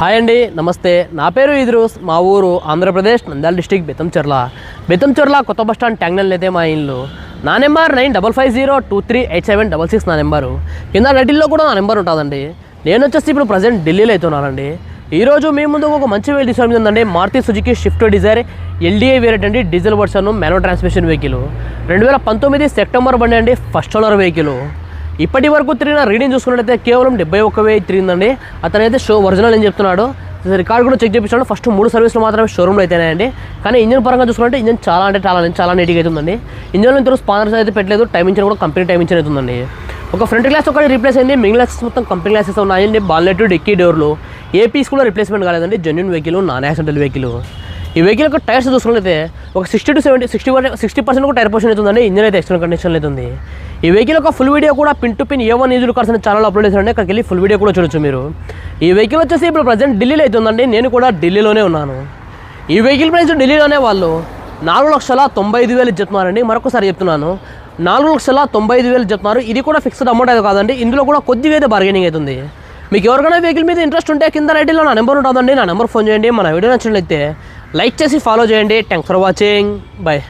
Hi అండి నమస్తే. నా పేరు ఇద్రూస్ మా ఊరు ఆంధ్రప్రదేశ్ నంద్యాల డిస్టిక్ బెతంచెర్ల బెతంచెర్ల కొత్త బస్ స్టాండ్ ట్యాంగ్నల్ అయితే మా ఇల్లు. నా number nine double five zero two three eight seven double six నా నెంబరు. కింద రెడ్డిల్లో కూడా నా నెంబర్ ఉంటుందండి. నేను వచ్చేసి ఇప్పుడు ప్రజెంట్ ఢిల్లీలో అవుతున్నానండి ఈరోజు మీ ముందు ఒక మంచి వెహికల్ తీసుకొని ఉందండి. Maruti Suzuki Swift Dzire LDA variant అండి. Diesel version manual transmission vehicle రెండు వేల పంతొమ్మిది సెప్టెంబర్ బండి అండి ఫస్ట్ ఓనర్ వెహికల్ ఇప్పటి వరకు తిరిగిన రీడింగ్ చూసుకున్నట్లయితే కేవలం డెబ్బై ఒక్క వెయ్యి తిరిగిందండి. అతనైతే షో ఒరిజినల్ అని చెప్తున్నాడు. రికార్డ్ కూడా చెక్ చేయించాడు ఫస్ట్ మూడు సర్వీసులు మాత్రమే షోరూమ్లో అయితేనాయండి కానీ ఇంజన్ పరంగా చూసుకుంటే ఇంజన్ చాలా అంటే చాలా చాలా నీట్గా అవుతుందండి ఇంజన్లో ఇంత స్పాన్సర్స్ అయితే పెట్టలేదు. టైం కూడా కంపెనీ టైం ఇంచర్ అవుతుందండి ఒక ఫ్రంట్ గ్లాస్ ఒకటి రీప్లేస్ అయింది. మిగిలిన గ్లాసెస్ మొత్తం కంపెనీ గ్లాసెస్ ఉన్నాయండి బాల్నెట్ డిక్కీ డోర్లు ఏ పీస్ కూడా రిప్లేస్మెంట్ కాలేదండి. Genuine vehicle non accidental vehicle ఈ వెహికల్ యొక్క టైర్స్ చూసుకున్నట్లయితే ఒక sixty to seventy sixty sixty percent కూడా టైర్ పోర్షన్ అవుతుందండి ఇంజన్ అయితే ఎక్స్టర్నల్ కండిషన్ అవుతుంది ఈ వెహికల్ యొక్క ఫుల్ వీడియో కూడా pin to pin A one ఈజులు cars అనే ఛానల్ అప్లోడ్ చేశారండి. అక్కడికి వెళ్ళి ఫుల్ వీడియో కూడా చూడొచ్చు మీరు. ఈ వెహికల్ వచ్చేసి ఇప్పుడు ప్రజెంట్ ఢిల్లీలో అవుతుందండి నేను కూడా ఢిల్లీలోనే ఉన్నాను. ఈ వెహికల్ ప్రైస్ ఢిల్లీలోనే వాళ్ళు నాలుగు లక్షల తొంభై ఐదు వేలు చెప్తున్నారండి మరొకసారి చెప్తున్నాను. నాలుగు లక్షల తొంభై ఐదు వేలు చెప్తున్నారు ఇది కూడా ఫిక్స్డ్ అమౌంట్ అయితే కాదండి. ఇందులో కూడా కొద్దిగా అయితే బార్గెనింగ్ అవుతుంది మీకు ఎవరికైనా వెహికల్ మీద ఇంట్రెస్ట్ ఉంటే కింద రైట్లో నా నెంబర్ ఉంటుందండి. నా నెంబర్ ఫోన్ చేయండి. మన వీడియో నచ్చినట్లయితే లైక్ చేసి ఫాలో చేయండి. Thanks for watching bye